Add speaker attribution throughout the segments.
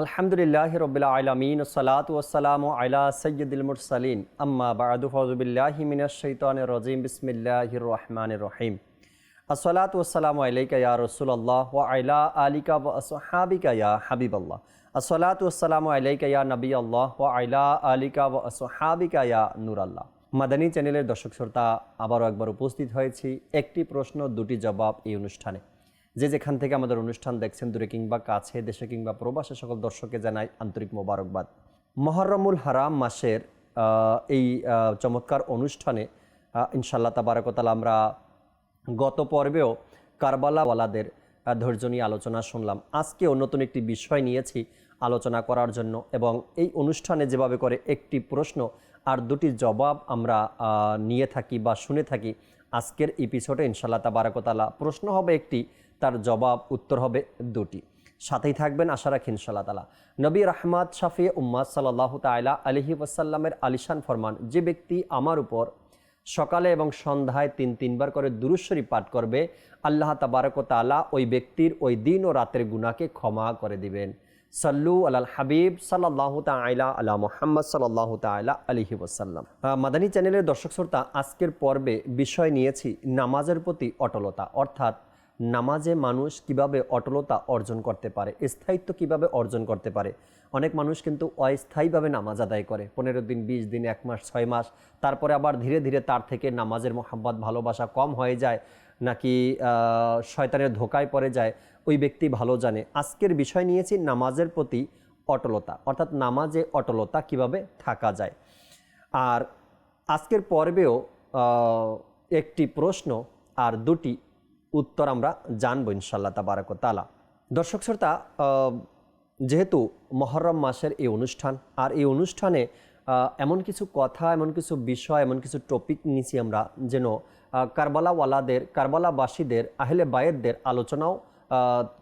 Speaker 1: আলহামদুলিল্লাহ রবিল আলমিন সালাত ওসালাম আলা সৈয়দুল মুরসালিন। আম্মা বাদু ফজবিল্লাহি মিনাশ শৈতানির রাজিম। বিসমিল্লাহির রহমানির রহিম। আসসালাতু ওয়াসসালামু আলাইকা রাসূলুল্লাহ ওয়া আলা আলিকা আসহাবিকা ইয়া হাবিবাল্লাহ। আসসালাতু ওয়াসসালামু আলাইকা ইয়া নবী আল্লাহ ওয়া আলা আলিকা আসহাবিকা ইয়া নূরাল্লাহ। মাদানী চ্যানেলের দর্শক শ্রোতা আবারও একবার উপস্থিত হয়েছি। একটি প্রশ্ন, দুটি জবাব এই অনুষ্ঠানে। যে যেখান থেকে আমাদের অনুষ্ঠান দেখছেন, দূরে কিংবা কাছে, দেশে কিংবা প্রবাসে, সকল দর্শককে জানাই আন্তরিক মোবারকবাদ। মহরমুল হারাম মাসের এই চমৎকার অনুষ্ঠানে ইনশাল্লাহ তাবারকতাল আমরা গত পর্বেও কারবালাওয়ালাদের ধৈর্য নিয়ে আলোচনা শুনলাম। আজকেও নতুন একটি বিষয় নিয়েছি আলোচনা করার জন্য এবং এই অনুষ্ঠানে যেভাবে করে একটি প্রশ্ন আর দুটি জবাব আমরা নিয়ে থাকি বা শুনে থাকি, আজকের এপিসোডে ইনশাল্লাহ তাবারাকতালা প্রশ্ন হবে একটি তার জবাব উত্তর হবে দুটি। সাথেই থাকবেন আশা রাখি ইনশাল্লাহ তালা নবী রহমাত শাফি উম্মাদ সাল্লাহ তাইলা আলহি ওয়াসাল্লামের আলিশান ফরমান, যে ব্যক্তি আমার উপর সকালে এবং সন্ধ্যায় তিন তিনবার করে দুরুশ্বরী পাঠ করবে, আল্লাহ তাবারক তালা ওই ব্যক্তির ওই দিন ও রাতের গুণাকে ক্ষমা করে দিবেন। সাল্লু আলাল হাবিব সাল্লাহ তাইলা আলা মোহাম্মদ সাল্লাহ তাইলা আলহি ওসাল্লাম মাদানী চ্যানেলের দর্শক শ্রোতা, আজকের পর্বে বিষয় নিয়েছি নামাজের প্রতি অটলতা, অর্থাৎ নামাজে মানুষ কীভাবে অটলতা অর্জন করতে পারে, স্থায়িত্ব কীভাবে অর্জন করতে পারে? অনেক মানুষ কিন্তু অস্থায়ীভাবে নামাজ আদায় করে। পনেরো দিন, বিশ দিন, এক মাস, ছয় মাস, তারপরে আবার ধীরে ধীরে তার থেকে নামাজের মোহাম্মদ ভালোবাসা কম হয়ে যায়, নাকি শয়তানের ধোকায় পড়ে যায়, ওই ব্যক্তি ভালো জানে। আজকের বিষয় নিয়েছি নামাজের প্রতি অটলতা, অর্থাৎ নামাজে অটলতা কীভাবে থাকা যায়। আর আজকের পর্বেও একটি প্রশ্ন আর দুটি উত্তর আমরা জানব ইনশাল্লাহ তাবারক তালা দর্শক শ্রোতা যেহেতু মহরম মাসের এই অনুষ্ঠান, আর এই অনুষ্ঠানে এমন কিছু কথা, এমন কিছু বিষয়, এমন কিছু টপিক নিয়েছি আমরা যেন কারবালাওয়ালাদের, কারবালাবাসীদের, আহলে বায়েদদের আলোচনাও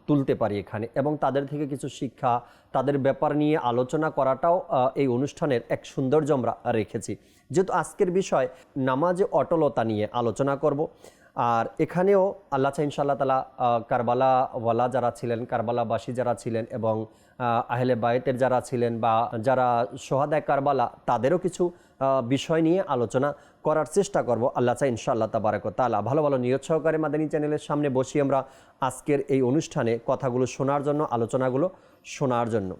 Speaker 1: তুলতে পারি এখানে এবং তাদের থেকে কিছু শিক্ষা, তাদের ব্যাপার নিয়ে আলোচনা করাটাও এই অনুষ্ঠানের এক সৌন্দর্য আমরা রেখেছি। যেহেতু আজকের বিষয়, নামাজে অটলতা নিয়ে আলোচনা করব আর এখানেও আল্লাহ চা ইনশাল্লাহ তালা কারবালাওয়ালা যারা ছিলেন কারবালাবাসী যারা ছিলেন এবং আহ, আহলে বায়েতের যারা ছিলেন বা যারা সোহাদায় কারবালা তাদেরও কিছু বিষয় নিয়ে আলোচনা করার চেষ্টা করব। আল্লাহ চা ইনশাআল্লাহ তাবারক তালা ভালো ভালো নিয়ত সহকারে মাদানী চ্যানেলের সামনে বসি আমরা আজকের এই অনুষ্ঠানে কথাগুলো শোনার জন্য আলোচনাগুলো শোনার জন্য।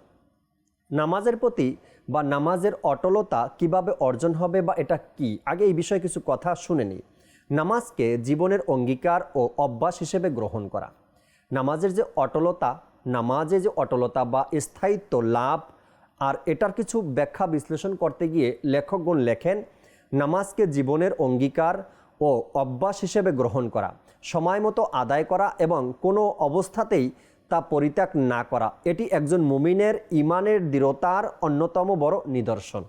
Speaker 1: নামাজের প্রতি বা নামাজের অটলতা কীভাবে অর্জন হবে বা এটা কি? আগে এই বিষয়ে কিছু কথা শুনে নিই। নামাজকে জীবনের অঙ্গীকার ও অভ্যাস হিসেবে গ্রহণ করা। নামাজের যে অটলতা, নামাজে যে অটলতা বা স্থায়িত্ব লাভ, আর এটার কিছু ব্যাখ্যা বিশ্লেষণ করতে গিয়ে লেখকগণ লেখেন, নামাজকে জীবনের অঙ্গীকার ও অভ্যাস হিসেবে গ্রহণ করা, সময় মতো আদায় করা এবং কোনো অবস্থাতেই তা পরিত্যাগ না করা, এটি একজন মুমিনের ইমানের দৃঢ়তার অন্যতম বড় নিদর্শন।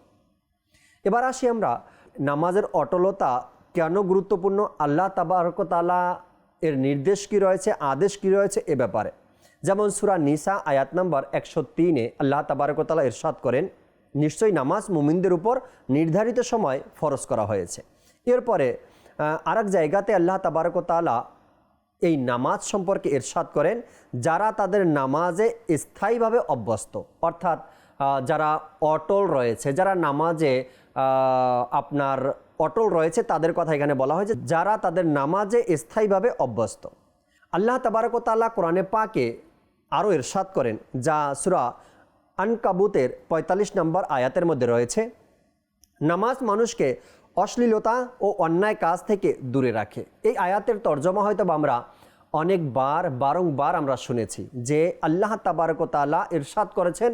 Speaker 1: এবার আসি আমরা নামাজের অটলতা কেন গুরুত্বপূর্ণ? আল্লাহ তাবারকতালা এর নির্দেশ কি রয়েছে? আদেশ কি রয়েছে? এ ব্যাপারে। যেমন সুরা নিসা আয়াত নম্বর একশো তিনে আল্লাহ তাবারকতালা ইরশাদ করেন, নিশ্চয়ই নামাজ মুমিনদের উপর নির্ধারিত সময় ফরজ করা হয়েছে। এরপরে আর এক জায়গাতে আল্লাহ তাবারকতালা এই নামাজ সম্পর্কে এরশাদ করেন, যারা তাদের নামাজে স্থায়ীভাবে অভ্যস্ত। অর্থাৎ যারা অটল রয়েছে, যারা নামাজে আপনার অটল রয়েছে, তাদের কথা এখানে বলা হয়েছে, যারা তাদের নামাজে স্থায়ীভাবে অভ্যস্ত। আল্লাহ তাবারকতাল্লাহ কোরআনে পাকে আরও ইরশাদ করেন, যা সুরা আনকাবুতের পঁয়তাল্লিশ নম্বর আয়াতের মধ্যে রয়েছে, নামাজ মানুষকে অশ্লীলতা ও অন্যায় কাজ থেকে দূরে রাখে। এই আয়াতের তর্জমা হয়তো আমরা অনেকবার, বারংবার আমরা শুনেছি যে আল্লাহ তাবারকতালা ইরশাদ করেছেন,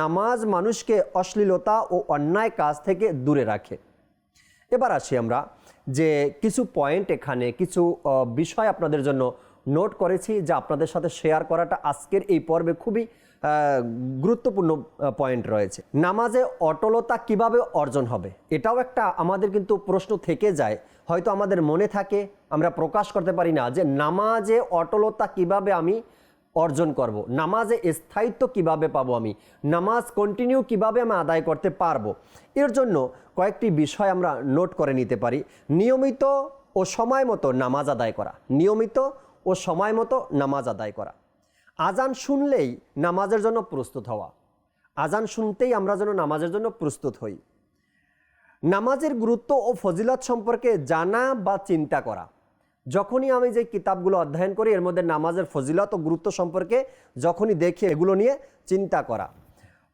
Speaker 1: নামাজ মানুষকে অশ্লীলতা ও অন্যায় কাজ থেকে দূরে রাখে। এবার আসি আমরা যে কিছু পয়েন্ট এখানে, কিছু বিষয় আপনাদের জন্য নোট করেছি যা আপনাদের সাথে শেয়ার করাটা আজকের এই পর্বে খুবই গুরুত্বপূর্ণ পয়েন্ট রয়েছে। নামাজে অটলতা কীভাবে অর্জন হবে? এটাও একটা আমাদের কিন্তু প্রশ্ন থেকে যায়। হয়তো আমাদের মনে থাকে, আমরা প্রকাশ করতে পারি না যে নামাজে অটলতা কীভাবে আমি অর্জন করব। নামাজে স্থায়িত্ব কীভাবে পাবো আমি? নামাজ কন্টিনিউ কীভাবে আমি আদায় করতে পারব? এর জন্য কয়েকটি বিষয় আমরা নোট করে নিতে পারি। নিয়মিত ও সময় মতো নামাজ আদায় করা। নিয়মিত ও সময় মতো নামাজ আদায় করা। আজান শুনলেই নামাজের জন্য প্রস্তুত হওয়া। আজান শুনতেই আমরা যেন নামাজের জন্য প্রস্তুত হই। নামাজের গুরুত্ব ও ফজিলত সম্পর্কে জানা বা চিন্তা করা। যখনই আমি যে কিতাবগুলো অধ্যয়ন করি, এর মধ্যে নামাজের ফজিলত ও গুরুত্ব সম্পর্কে যখনই দেখি, এগুলো নিয়ে চিন্তা করা।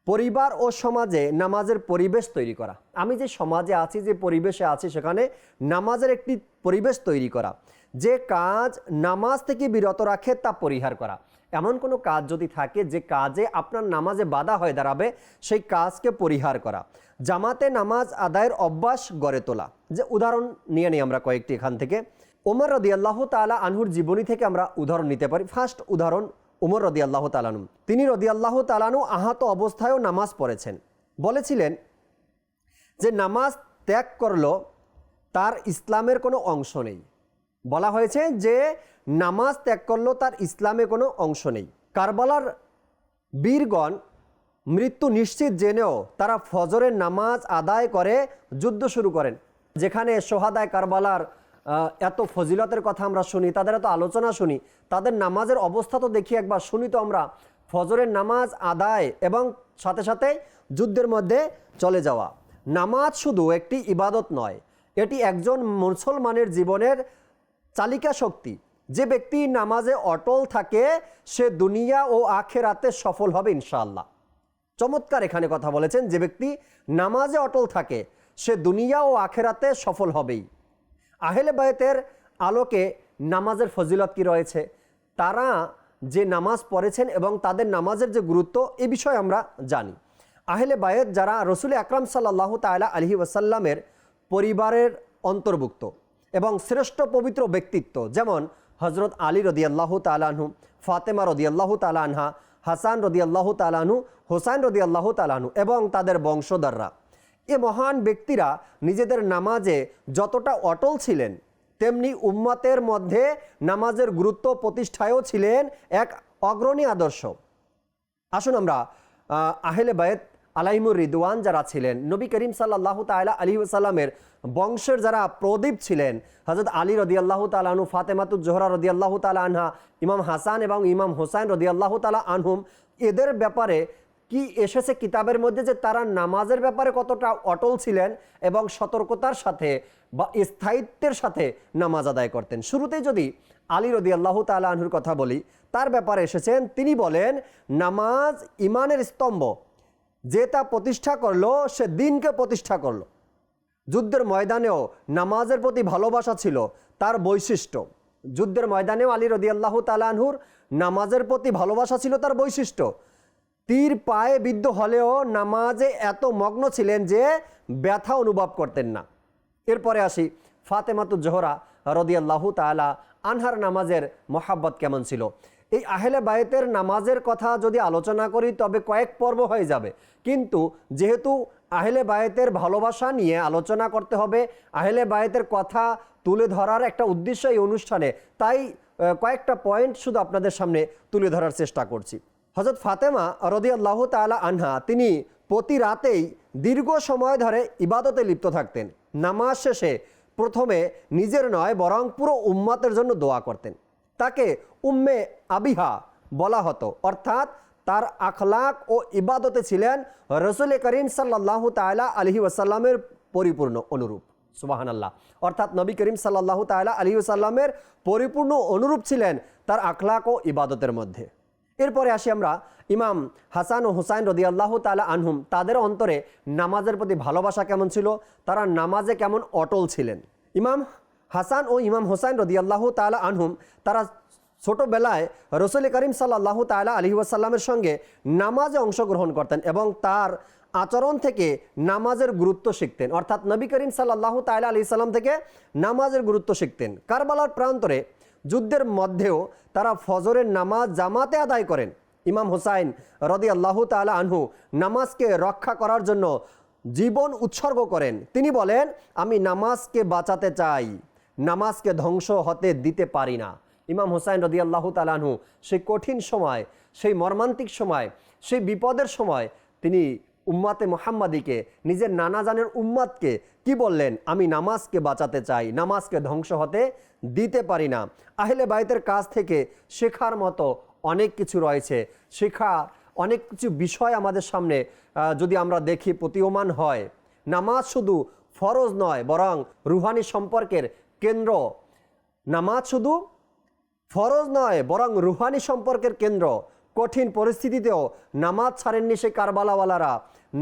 Speaker 1: পরিবার ও সমাজে নামাজের পরিবেশ তৈরি করা। আমি যে সমাজে আছি, যে পরিবেশে আছি, সেখানে নামাজের একটি পরিবেশ তৈরি করা। যে কাজ নামাজ থেকে বিরত রাখে, তা পরিহার করা। এমন কোনো কাজ যদি থাকে, যে কাজে আপনার নামাজে বাধা হয়ে দাঁড়াবে, সেই কাজকে পরিহার করা। জামাতে নামাজ আদায়ের অভ্যাস গড়ে তোলা। যে উদাহরণ নিয়ে নিই আমরা কয়েকটি এখান থেকে। ওমর রদি আল্লাহ তালা আনহুর জীবনী থেকে আমরা উদাহরণ নিতে পারি। ফার্স্ট উদাহরণ, উমর রদি আল্লাহ তালানু তিনি রদি আল্লাহ তালানু আহত অবস্থায়ও নামাজ পড়েছেন। বলেছিলেন যে নামাজ ত্যাগ করল, তার ইসলামের কোনো অংশ নেই। বলা হয়েছে যে নামাজ ত্যাগ করল, তার ইসলামে কোনো অংশ নেই। কারবালার বীরগণ মৃত্যু নিশ্চিত জেনেও তারা ফজরের নামাজ আদায় করে, যুদ্ধ শুরু করেন। যেখানে সোহাদায় কারবালার এত ফজিলতের কথা আমরা শুনি, তাদের এত আলোচনা শুনি, তাদের নামাজের অবস্থা তো দেখি একবার, শুনি তো আমরা, ফজরের নামাজ আদায় এবং সাথে সাথে যুদ্ধের মধ্যে চলে যাওয়া। নামাজ শুধু একটি ইবাদত নয়, এটি একজন মুসলমানের জীবনের চালিকা শক্তি। যে ব্যক্তি নামাজে অটল থাকে, সে দুনিয়া ও আখেরাতে সফল হবে ইনশাআল্লাহ। চমৎকার এখানে কথা বলেছেন, যে ব্যক্তি নামাজে অটল থাকে, সে দুনিয়া ও আখেরাতে সফল হবেই। আহেলে বায়তের আলোকে নামাজের ফজিলত কি রয়েছে? তারা যে নামাজ পড়েছেন এবং তাদের নামাজের যে গুরুত্ব এ বিষয়ে আমরা জানি। আহেলে বায়েত যারা রসুল আকরাম সাল্লাহ তালা আলহি ওয়াসাল্লামের পরিবারের অন্তর্ভুক্ত এবং শ্রেষ্ঠ পবিত্র ব্যক্তিত্ব, যেমন হজরত আলী রদিয়াল্লাহ তালাহু ফাতেমা রদিয়াল্লাহ তালানহা হাসান রদিয়াল্লাহ তালাহু হোসাইন রদিয়াল্লাহ তালাহু এবং তাদের বংশধররা। এ মহান ব্যক্তিরা নিজেদের নামাজে যতটা অটল ছিলেন তেমনি উম্মতের মধ্যে নামাজের গুরুত্ব প্রতিষ্ঠায়ও ছিলেন এক অগ্রণী আদর্শ। আসুন আমরা আহ, আহেলে বায়েত আলাইমুর রিদওয়ান যারা ছিলেন নবী করিম সাল্লাহ তালা আলী সাল্লামের বংশের যারা প্রদীপ ছিলেন হজরত আলী রদি রদিয়াল্লাহ তালাহনু ফাতেমাতুল জোহরা রদিয়াল্লাহ তালা আনহা ইমাম হাসান এবং ইমাম হোসাইন রদিয়াল্লাহ তালা আনহুম এদের ব্যাপারে কি এসেছে কিতাবের মধ্যে যে তারা নামাজের ব্যাপারে কতটা অটল ছিলেন এবং সতর্কতার সাথে বা স্থায়িত্বের সাথে নামাজ আদায় করতেন? শুরুতেই যদি আলী রদি আল্লাহ তালা আনহুর কথা বলি, তার ব্যাপারে এসেছেন, তিনি বলেন, নামাজ ইমানের স্তম্ভ, যে তা প্রতিষ্ঠা করল, সে দিনকে প্রতিষ্ঠা করল। যুদ্ধের ময়দানেও নামাজের প্রতি ভালোবাসা ছিল, তার বৈশিষ্ট্য। যুদ্ধের ময়দানেও আলী রদি আল্লাহ তালানহুর নামাজের প্রতি ভালোবাসা ছিল, তার বৈশিষ্ট্য। তীর পায়ে বিদ্ধ হলেও নামাজে এত মগ্ন ছিলেন যে ব্যথা অনুভব করতেন না। এরপরে আসি ফাতেমাতু জোহরা রদিয়াল্লাহু তালা আনহার নামাজের মহাব্বত কেমন ছিল? এই আহেলে বায়েতের নামাজের কথা যদি আলোচনা করি, তবে কয়েক পর্ব হয়ে যাবে। কিন্তু যেহেতু আহেলে বায়েতের ভালোবাসা নিয়ে আলোচনা করতে হবে, আহেলে বায়েতের কথা তুলে ধরার একটা উদ্দেশ্য এই অনুষ্ঠানে। তাই কয়েকটা পয়েন্ট শুধু আপনাদের সামনে তুলে ধরার চেষ্টা করছি। হজরত ফাতেমা রদি আল্লাহ তালা আনহা, তিনি প্রতি রাতেই দীর্ঘ সময় ধরে ইবাদতে লিপ্ত থাকতেন। নামাজ শেষে প্রথমে নিজের নয়, বরং পুরো উম্মাতের জন্য দোয়া করতেন। তাকে উম্মে আবিহা বলা হতো। অর্থাৎ তার আখলাক ও ইবাদতে ছিলেন রসুল করিম সাল্লাহ তালা আলহি ওয়াসাল্লামের পরিপূর্ণ অনুরূপ। সুবাহান আল্লাহ অর্থাৎ নবী করিম সাল্লাহ তালা আলী সাল্লামের পরিপূর্ণ অনুরূপ ছিলেন তার আখলাক ও ইবাদতের মধ্যে। এরপরে আসি আমরা ইমাম হাসান ও হুসাইন রদি আল্লাহ তালা আনহুম। তাদের অন্তরে নামাজের প্রতি ভালোবাসা কেমন ছিল? তারা নামাজে কেমন অটল ছিলেন? ইমাম হাসান ও ইমাম হোসাইন রদি আল্লাহ তালা আনহুম, তারা ছোটবেলায় রসুল করিম সাল্লাহ তালা আলী ওয়াসাল্লামের সঙ্গে নামাজে অংশগ্রহণ করতেন এবং তার আচরণ থেকে নামাজের গুরুত্ব শিখতেন। অর্থাৎ নবী করিম সাল্লাহ তালা আলি সাল্লাম থেকে নামাজের গুরুত্ব শিখতেন। কারবালার প্রান্তরে যুদ্ধের মধ্যেও তারা ফজরের নামাজ জামাতে আদায় করেন। ইমাম হোসাইন রদি আল্লাহ তালা আনহু নামাজকে রক্ষা করার জন্য জীবন উৎসর্গ করেন। তিনি বলেন, আমি নামাজকে বাঁচাতে চাই, নামাজকে ধ্বংস হতে দিতে পারি না। ইমাম হোসাইন রদি আল্লাহ তালানহু সেই কঠিন সময়, সেই মর্মান্তিক সময়, সেই বিপদের সময় তিনি উম্মাতে মোহাম্মদীকে, নিজের নানা জানের উম্মাদকে কি বললেন? আমি নামাজকে বাঁচাতে চাই, নামাজকে ধ্বংস হতে দিতে পারি না। আহলে বাইতের কাছ থেকে শেখার মতো অনেক কিছু রয়েছে। শেখা অনেক কিছু বিষয় আমাদের সামনে যদি আমরা দেখি প্রতীয়মান হয়। নামাজ শুধু ফরজ নয়, বরং রুহানি সম্পর্কের কেন্দ্র। নামাজ শুধু ফরজ নয়, বরং রুহানি সম্পর্কের কেন্দ্র। কঠিন পরিস্থিতিতেও নামাজ ছাড়েননি সে কারবালাওয়ালারা।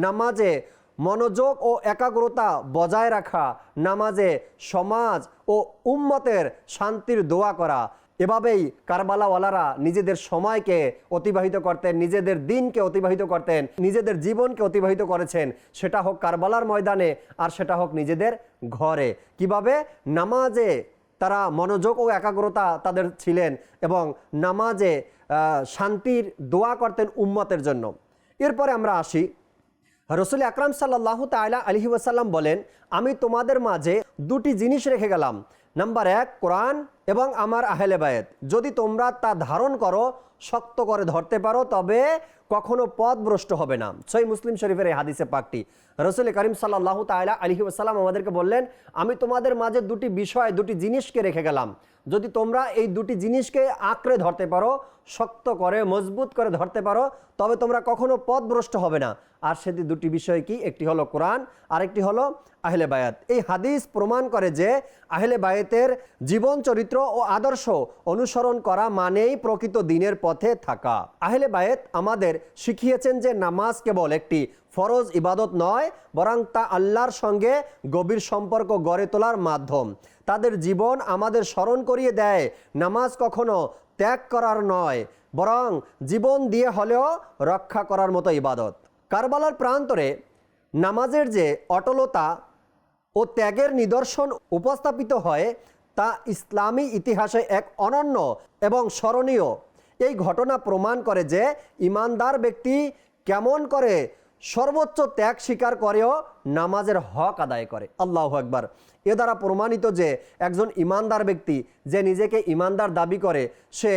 Speaker 1: নামাজে মনোযোগ ও একাগ্রতা বজায় রাখা, নামাজে সমাজ ও উম্মতের শান্তির দোয়া করা। এভাবেই কারবালাওয়ালারা নিজেদের সময়কে অতিবাহিত করতেন, নিজেদের দিনকে অতিবাহিত করতেন, নিজেদের জীবনকে অতিবাহিত করেছেন। সেটা হোক কারবালার ময়দানে আর সেটা হোক নিজেদের ঘরে। কীভাবে? নামাজে তারা মনোযোগ ও একাগ্রতা তাদের ছিলেন এবং নামাজে শান্তির দোয়া করতেন উম্মতের জন্য। এরপরে আমরা আসি। রসুল আকরাম সাল্লাহ তাইলা আলহি ওয়াসাল্লাম বলেন, আমি তোমাদের মাঝে দুটি জিনিস রেখে গেলাম। নাম্বার এক, কোরআন এবং আমার আহলে বায়েত যদি তোমরা তা ধারণ করো, শক্ত করে ধরতে পারো, তবে কখনো পথ ভ্রষ্ট হবে না। সই মুসলিম শরীফের এই হাদিসে পাকটি রসুল করিম সাল্লাহ তালা আলহি ওসাল্লাম আমাদেরকে বললেন, আমি তোমাদের মাঝে দুটি বিষয়, দুটি জিনিসকে রেখে গেলাম। যদি তোমরা এই দুটি জিনিসকে আঁকড়ে ধরতে পারো, শক্ত করে, মজবুত করে ধরতে পারো, তবে তোমরা কখনো পথভ্রষ্ট হবে না। আর সেটি দুটি বিষয় কি? একটি হলো কোরআন, আরেকটি হলো আহলে বায়াত এই হাদিস প্রমাণ করে যে আহলে বায়াতের জীবন চরিত্র ও আদর্শ অনুসরণ করা মানেই প্রকৃত দিনের পথে থাকা। আহলে বায়েত আমাদের শিখিয়েছেন যে নামাজ কেবল একটি ফরজ ইবাদত নয়, বরং তা আল্লাহর সঙ্গে গভীর সম্পর্ক গড়ে তোলার মাধ্যম। তাদের জীবন আমাদের স্মরণ করিয়ে দেয়, নামাজ কখনো ত্যাগ করার নয়, বরং জীবন দিয়ে হলেও রক্ষা করার মতো ইবাদত। কারবালার প্রান্তরে নামাজের যে অটলতা ও ত্যাগের নিদর্শন উপস্থাপিত হয় তা ইসলামী ইতিহাসে এক অনন্য এবং স্মরণীয়। এই ঘটনা প্রমাণ করে যে ইমানদার ব্যক্তি কেমন করে সর্বোচ্চ ত্যাগ স্বীকার করেও নামাজের হক আদায় করে। আল্লাহ একবার এ দ্বারা প্রমাণিত যে একজন ইমানদার ব্যক্তি যে নিজেকে ইমানদার দাবি করে, সে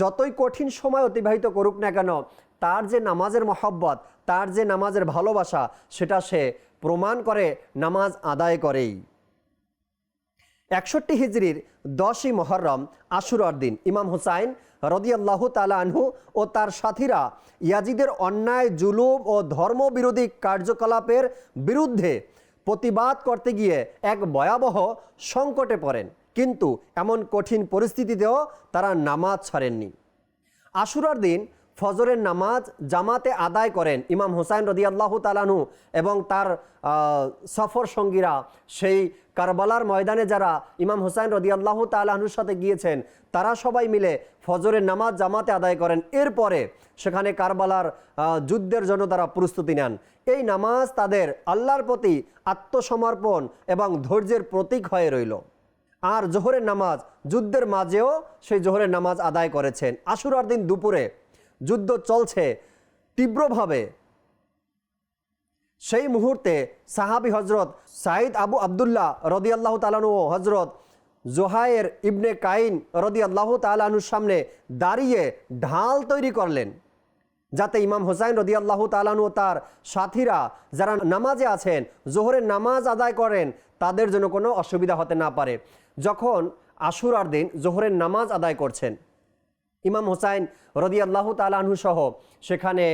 Speaker 1: যতই কঠিন সময় অতিবাহিত করুক না কেন, তার যে নামাজের মহব্বত, তার যে নামাজের ভালোবাসা, সেটা সে প্রমাণ করে নামাজ আদায় করেই। একষট্টি হিজড়ির দশই মহরম, আশুরার দিন। ইমাম হুসাইন রদিয়াল্লাহু তালা আনহু ও তার সাথীরা ইয়াজিদের অন্যায়, জুলুম ও ধর্মবিরোধী কার্যকলাপের বিরুদ্ধে প্রতিবাদ করতে গিয়ে এক ভয়াবহ সংকটে পড়েন। কিন্তু এমন কঠিন পরিস্থিতিতেও তারা নামাজ ছাড়েননি। আশুরার দিন ফজরের নামাজ জামাতে আদায় করেন ইমাম হুসাইন রদিয়াল্লাহু তালানহু এবং তার সফর সঙ্গীরা। সেই কারবালার ময়দানে যারা ইমাম হুসাইন রদিয়াল্লাহু তালাহনুর সাথে গিয়েছেন, তারা সবাই মিলে ফজরের নামাজ জামাতে আদায় করেন। এরপরে সেখানে কারবালার যুদ্ধের জন্য তারা প্রস্তুতি নেন। এই নামাজ তাদের আল্লাহর প্রতি আত্মসমর্পণ এবং ধৈর্যের প্রতীক হয়ে রইল। আর জোহরের নামাজ যুদ্ধের মাঝেও সেই জোহরের নামাজ আদায় করেছেন। আশুরার দিন দুপুরে যুদ্ধ চলছে তীব্রভাবে। সেই মুহূর্তে সাহাবি হজরত সাইদ আবু আবদুল্লাহ রদি আল্লাহ তালানু হজরত জোহায়ের ইবনে কাইন রদি আল্লাহ তালানুর সামনে দাঁড়িয়ে ঢাল তৈরি করলেন, যাতে ইমাম হোসাইন রদি আল্লাহ তালানু তার সাথীরা যারা নামাজে আছেন, জোহরের নামাজ আদায় করেন, তাদের জন্য কোনো অসুবিধা হতে না পারে। যখন আশুরার দিন জোহরের নামাজ আদায় করছেন ইমাম হোসাইন রদি আল্লাহ তালাহু সহ সেখানে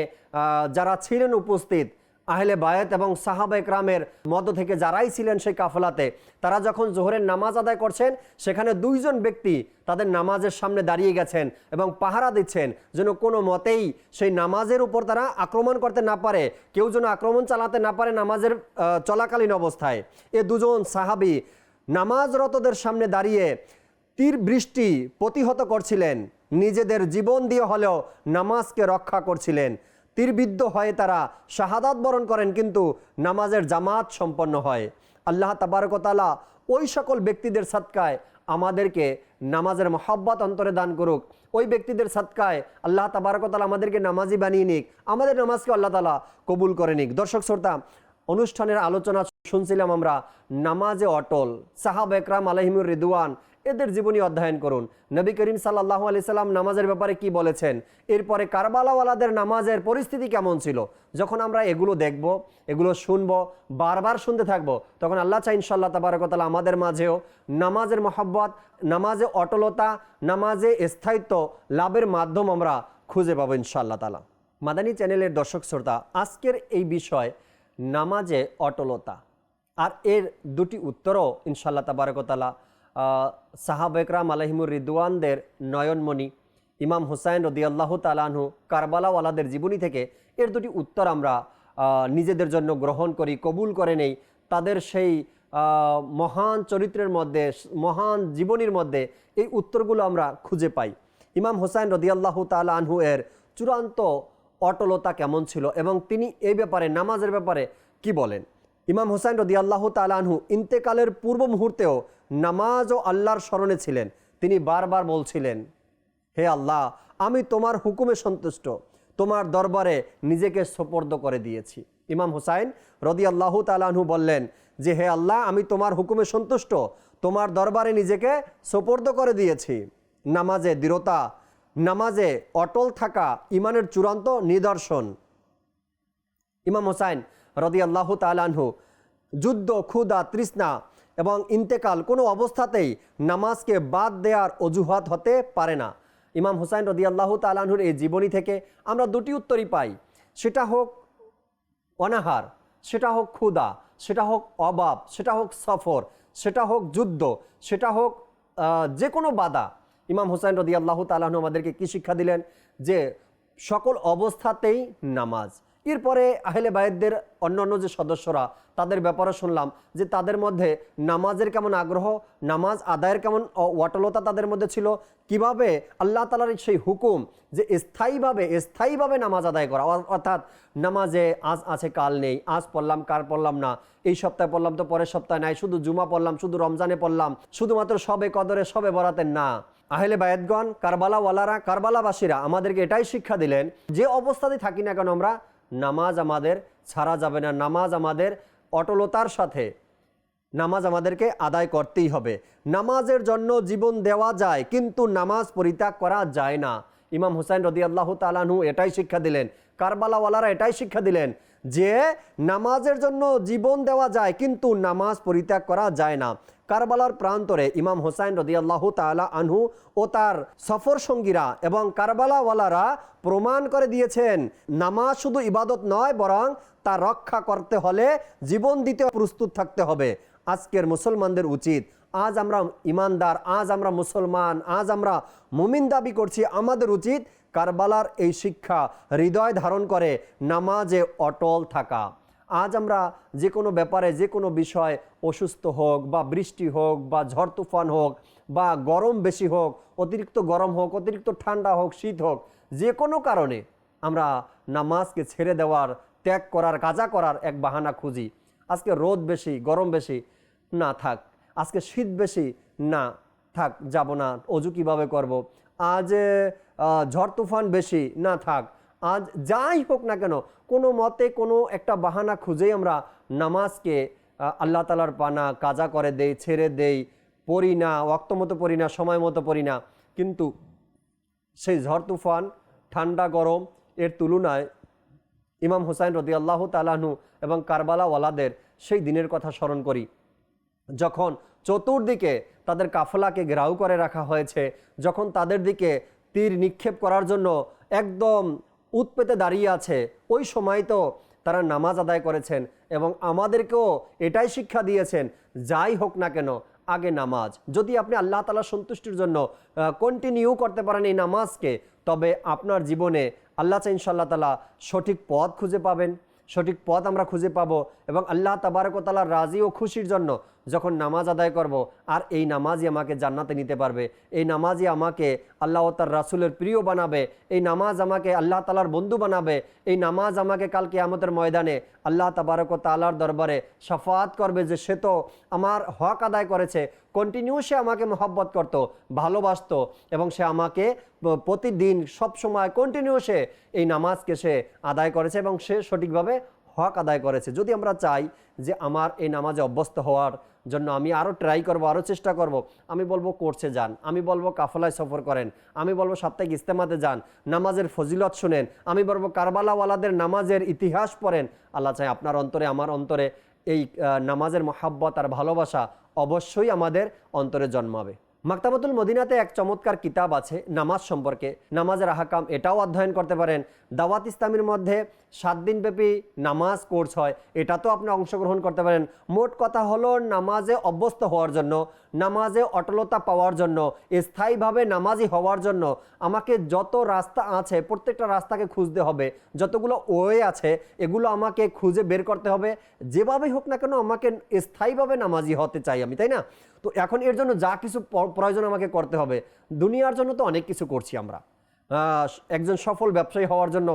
Speaker 1: যারা ছিলেন উপস্থিত, আহলে বায়াত এবং সাহাবা একরামের মধ্য থেকে যারাই ছিলেন সেই কাফলাতে, তারা যখন জোহরের নামাজ আদায় করছেন, সেখানে দুইজন ব্যক্তি তাদের নামাজের সামনে দাঁড়িয়ে গেছেন এবং পাহারা দিচ্ছেন যেন কোনো মতেই সেই নামাজের উপর তারা আক্রমণ করতে না পারে, কেউ যেন আক্রমণ চালাতে না পারে নামাজের চলাকালীন অবস্থায়। এ দুজন সাহাবি নামাজরতদের সামনে দাঁড়িয়ে তীর বৃষ্টি প্রতিহত করছিলেন। নিজেদের জীবন দিয়ে হলেও নামাজকে রক্ষা করছিলেন। তীরবিদ্ধ হয়ে তারা শাহাদাত বরণ করেন, কিন্তু নামাজের জামাত সম্পন্ন হয়। আল্লাহ তাবারকতালা ওই সকল ব্যক্তিদের সৎকায় আমাদেরকে নামাজের মহাব্বত অন্তরে দান করুক। ওই ব্যক্তিদের সৎকায় আল্লাহ তাবারকতালা আমাদেরকে নামাজি বানিয়ে নিক। আমাদের নামাজকে আল্লাহ তালা কবুল করে নিক। দর্শক, শ্রোতা, অনুষ্ঠানের আলোচনা শুনছিলাম আমরা, নামাজে অটল। সাহাব একরাম আলহিমুর রিদুয়ান এদের জীবনী অধ্যয়ন করুন। নবী করিম সাল্লাহ আলি সাল্লাম নামাজের ব্যাপারে কি বলেছেন? এরপরে কারবালাওয়ালাদের নামাজের পরিস্থিতি কেমন ছিল? যখন আমরা এগুলো দেখব, এগুলো শুনব, বারবার শুনতে থাকব, তখন আল্লাহ চাই ইনশাল্লাহ তাবারকতালা আমাদের মাঝেও নামাজের মহব্বত, নামাজে অটলতা, নামাজে স্থায়িত্ব লাভের মাধ্যম আমরা খুঁজে পাবো ইনশাআল্লাহ তালা মাদানী চ্যানেলের দর্শক শ্রোতা, আজকের এই বিষয় নামাজে অটলতা। আর এর দুটি উত্তরও ইনশাল্লাহ তাবারকতালা সাহাবেকরাম আলহিমুর রিদওয়ানদের নয়নমণি ইমাম হুসাইন রদিয়াল্লাহ তালানহু কারবালাওয়ালাদের জীবনী থেকে এর দুটি উত্তর আমরা নিজেদের জন্য গ্রহণ করি, কবুল করে নেই। তাদের সেই মহান চরিত্রের মধ্যে, মহান জীবনীর মধ্যে এই উত্তরগুলো আমরা খুঁজে পাই। ইমাম হুসাইন রদিয়াল্লাহ তালা আনহু এর চূড়ান্ত অটলতা কেমন ছিল এবং তিনি এই ব্যাপারে, নামাজের ব্যাপারে কি বলেন? ইমাম হুসাইন রদিয়াল্লাহ তালা আনহু ইন্তেকালের পূর্ব মুহূর্তেও নামাজ ও আল্লাহর স্মরণে ছিলেন। তিনি বারবার বলছিলেন, হে আল্লাহ, আমি তোমার হুকুমে সন্তুষ্ট। তোমার দরবারে নিজেকে সোপর্দ করে দিয়েছি। ইমাম হুসাইন রদি আল্লাহ তালাহু বললেন যে, হে আল্লাহ, আমি তোমার হুকুমে সন্তুষ্ট। তোমার দরবারে নিজেকে সোপর্দ করে দিয়েছি। নামাজে দৃঢ়তা, নামাজে অটল থাকা, ইমানের চূড়ান্ত নিদর্শন। ইমাম হোসাইন রদি আল্লাহ তালানহু যুদ্ধ ক্ষুদা তৃষ্ণা এবং ইন্তেকাল কোনো অবস্থাতেই নামাজকে বাদ দেওয়ার অজুহাত হতে পারে না। ইমাম হুসাইন রদি আল্লাহ তালানহুর এই জীবনী থেকে আমরা দুটি উত্তরই পাই। সেটা হোক অনাহার, সেটা হোক ক্ষুদা সেটা হোক অভাব সেটা হোক সফর, সেটা হোক যুদ্ধ, সেটা হোক যে কোনো বাধা। ইমাম হুসাইন রদি আল্লাহ আমাদেরকে কি শিক্ষা দিলেন? যে সকল অবস্থাতেই নামাজ। এরপরে আহলে বায়েদদের অন্যান্য যে সদস্যরা, তাদের ব্যাপারে শুনলাম যে তাদের মধ্যে নামাজের কেমন আগ্রহ, নামাজ আদায়ের কেমন অটলতা তাদের মধ্যে ছিল? কীভাবে আল্লাহ তালার সেই হুকুম যে স্থায়ীভাবে স্থায়ীভাবে নামাজ আদায় করা? অর্থাৎ নামাজে আজ আছে, কাল নেই, আজ পড়লাম কার পড়লাম না, এই সপ্তাহে পড়লাম তো পরের সপ্তাহে নাই, শুধু জুমা পড়লাম, শুধু রমজানে পড়লাম, শুধুমাত্র সবে কদরে, সবে বরাতের না। আহলে বায়েদগণ কারবালাওয়ালারা, কারবালাবাসীরা আমাদেরকে এটাই শিক্ষা দিলেন, যে অবস্থাতেই থাকি না কেন আমরা নামাজ আমাদের ছাড়া যাবে না। নামাজ আমাদের অটলতার সাথে। নামাজ আমাদেরকে আদায় করতেই হবে। নামাজের জন্য জীবন দেওয়া যায়, কিন্তু নামাজ পরিত্যাগ করা যায় না। ইমাম হুসাইন রদি আল্লাহ তালানহু এটাই শিক্ষা দিলেন। কারবালাওয়ালারা এটাই শিক্ষা দিলেন যে নামাজের জন্য জীবন দেওয়া যায়, কিন্তু নামাজ পরিত্যাগ করা যায় না। কারবালার প্রান্তরে ইমাম হোসাইন রদি আল্লাহ তালা আনহু ও তার সফর সঙ্গীরা এবং কারবালাওয়ালারা প্রমাণ করে দিয়েছেন, নামাজ শুধু ইবাদত নয়, বরং তা রক্ষা করতে হলে জীবন দিতে প্রস্তুত থাকতে হবে। আজকের মুসলমানদের উচিত, আজ আমরা ইমানদার, আজ আমরা মুসলমান, আজ আমরা মুমিন দাবি করছি, আমাদের উচিত কারবালার এই শিক্ষা হৃদয় ধারণ করে নামাজে অটল থাকা। আজ আমরা যে কোনো ব্যাপারে, যে কোনো বিষয়, অসুস্থ হোক বা বৃষ্টি হোক বা ঝড় তুফান হোক বা গরম বেশি হোক, অতিরিক্ত গরম হোক, অতিরিক্ত ঠান্ডা হোক, শীত হোক, যে কোনো কারণে আমরা নামাজকে ছেড়ে দেওয়ার, ত্যাগ করার কাজা করার এক বাহানা খুঁজি। আজকে রোদ বেশি, গরম বেশি, না থাক। আজকে শীত বেশি, না থাক, যাব না, অজু কীভাবে করব। আজ ঝড় তুফান বেশি, না থাক। আজ যাই হোক না কেন, কোনো মতে কোনো একটা বাহানা খুঁজেই আমরা নামাজকে আল্লাহ তালার পানা, কাজা করে দেই, ছেড়ে দেই, পড়ি না ওক্ত মতো পড়ি না, সময় মতো পড়ি না। কিন্তু সেই ঝড় তুফান, ঠান্ডা গরম, এর তুলনায় ইমাম হুসাইন রদি আল্লাহ তালাহনু এবং কারবালাওয়ালাদের সেই দিনের কথা স্মরণ করি। যখন চতুর্দিকে তাদের কাফলাকে ঘেরাও করে রাখা হয়েছে, যখন তাদের দিকে তীর নিক্ষেপ করার জন্য একদম উৎপেতে দাঁড়িয়ে আছে, ওই সময় তো তারা নামাজ আদায় করেছেন এবং আমাদেরকেও এটাই শিক্ষা দিয়েছেন, যাই হোক না কেন, আগে নামাজ। যদি আপনি আল্লাহ তালা সন্তুষ্টির জন্য কন্টিনিউ করতে পারেন এই নামাজকে, তবে আপনার জীবনে আল্লাহ চা ইনশাল্লাহ তালা সঠিক পথ খুঁজে পাবেন, সঠিক পথ আমরা খুঁজে পাবো এবং আল্লাহ তাবারকতালার রাজি ও খুশির জন্য যখন নামাজ আদায় করব, আর এই নামাজই আমাকে জান্নাতে নিতে পারবে। এই নামাজই আমাকে আল্লাহ তার রাসুলের প্রিয় বানাবে। এই নামাজ আমাকে আল্লাহ তালার বন্ধু বানাবে। এই নামাজ আমাকে কালকে আমাদের ময়দানে আল্লাহ তাবারক তালার দরবারে সাফাত করবে যে সে তো আমার হক আদায় করেছে। কন্টিনিউ সে আমাকে মহব্বত করত, ভালোবাসতো এবং সে আমাকে প্রতিদিন সবসময় কন্টিনিউ সে এই নামাজকে সে আদায় করেছে এবং সে সঠিকভাবে হক আদায় করেছে। যদি আমরা চাই যে আমার এই নামাজে অভ্যস্ত হওয়ার জন্য আমি আরও ট্রাই করব আরও চেষ্টা করব, আমি বলব কোর্সে যান, আমি বলব কাফলায় সফর করেন, আমি বলব সাপ্তাহিক ইস্তেমাতে যান, নামাজের ফজিলত শুনেন, আমি বলব কারবালাওয়ালাদের নামাজের ইতিহাস পড়েন, আল্লাহ চাই আপনার অন্তরে, আমার অন্তরে এই নামাজের মহাব্বত আর ভালোবাসা অবশ্যই আমাদের অন্তরে জন্মাবে। মাক্তাবাতুল মদিনাতে এক চমৎকার কিতাব আছে, নামাজ সম্পর্কে। নামাজের আহাকাম এটাও অধ্যয়ন করতে পারেন। দাওয়াত ইসলামের মধ্যে সাত দিনব্যাপী নামাজ কোর্স হয়। এটা তো আপনি অংশগ্রহণ করতে পারেন। মোট কথা হলো নামাজে অভ্যস্ত হওয়ার জন্য, নামাজে অটলতা পাওয়ার জন্য, স্থায়ীভাবে নামাজি হওয়ার জন্য আমাকে যত রাস্তা আছে, প্রত্যেকটা রাস্তাকে খুঁজতে হবে। যতগুলো ওয়ে আছে, এগুলো আমাকে খুঁজে বের করতে হবে। যেভাবেই হোক না কেন আমাকে স্থায়ীভাবে নামাজি হতে চাই আমি, তাই না? তো এখন এর জন্য যা কিছু প্রয়োজন আমাকে করতে হবে। দুনিয়ার জন্য তো অনেক কিছু করছি আমরা। একজন সফল ব্যবসায়ী হওয়ার জন্য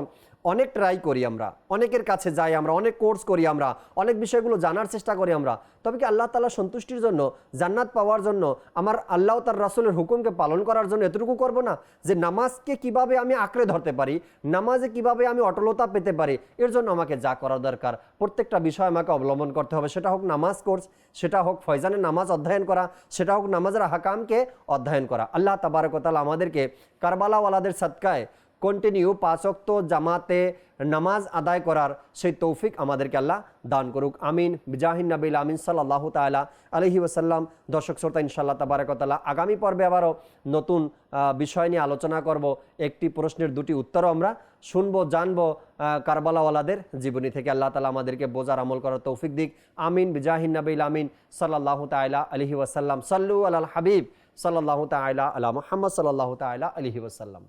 Speaker 1: অনেক ট্রাই করি আমরা, অনেকের কাছে যাই আমরা, অনেক কোর্স করি আমরা, অনেক বিষয়গুলো জানার চেষ্টা করি আমরা। তবে কি আল্লাহ তালা সন্তুষ্টির জন্য, জান্নাত পাওয়ার জন্য, আমার আল্লাহ তার রাসুলের হুকুমকে পালন করার জন্য এতটুকু করব না? যে নামাজকে কীভাবে আমি আঁকড়ে ধরতে পারি, নামাজে কীভাবে আমি অটলতা পেতে পারি, এর জন্য আমাকে যা করা দরকার। প্রত্যেকটা বিষয় আমাকে অবলম্বন করতে হবে। সেটা হোক নামাজ কোর্স সেটা হোক ফয়জানের নামাজ অধ্যয়ন করা, সেটা হোক নামাজের হাকামকে অধ্যয়ন করা। আল্লাহ তাবারকতাল আমাদেরকে কারবালাওয়ালাদের সৎকায় কন্টিনিউ পাঁচক্ত জামাতে নামাজ আদায় করার সেই তৌফিক আমাদেরকে আল্লাহ দান করুক। আমিন। বিজাহিন নবিল আমিন সাল্লাহ তালা আলহি ওসাল্লাম দর্শক, শ্রোতা ইনশাল্লাহ তাবারকতাল্লাহ। আগামী পর্বে আবারও নতুন বিষয় নিয়ে আলোচনা করব। একটি প্রশ্নের দুটি উত্তরও আমরা শুনব, জানব কারবালাওয়ালাদের জীবনী থেকে। আল্লাহ তালা আমাদেরকে বোঝার, আমল করার তৌফিক দিক। আমিন। বিজাহিন নবিল আমিন সাল্লাহ তালা আলহি ওসাল্লাম সাল্লু আল হাবিব সাল্লাহ তালা আলা মোহাম্মদ সাল্লাহ তালা আলহি ওসাল্লাম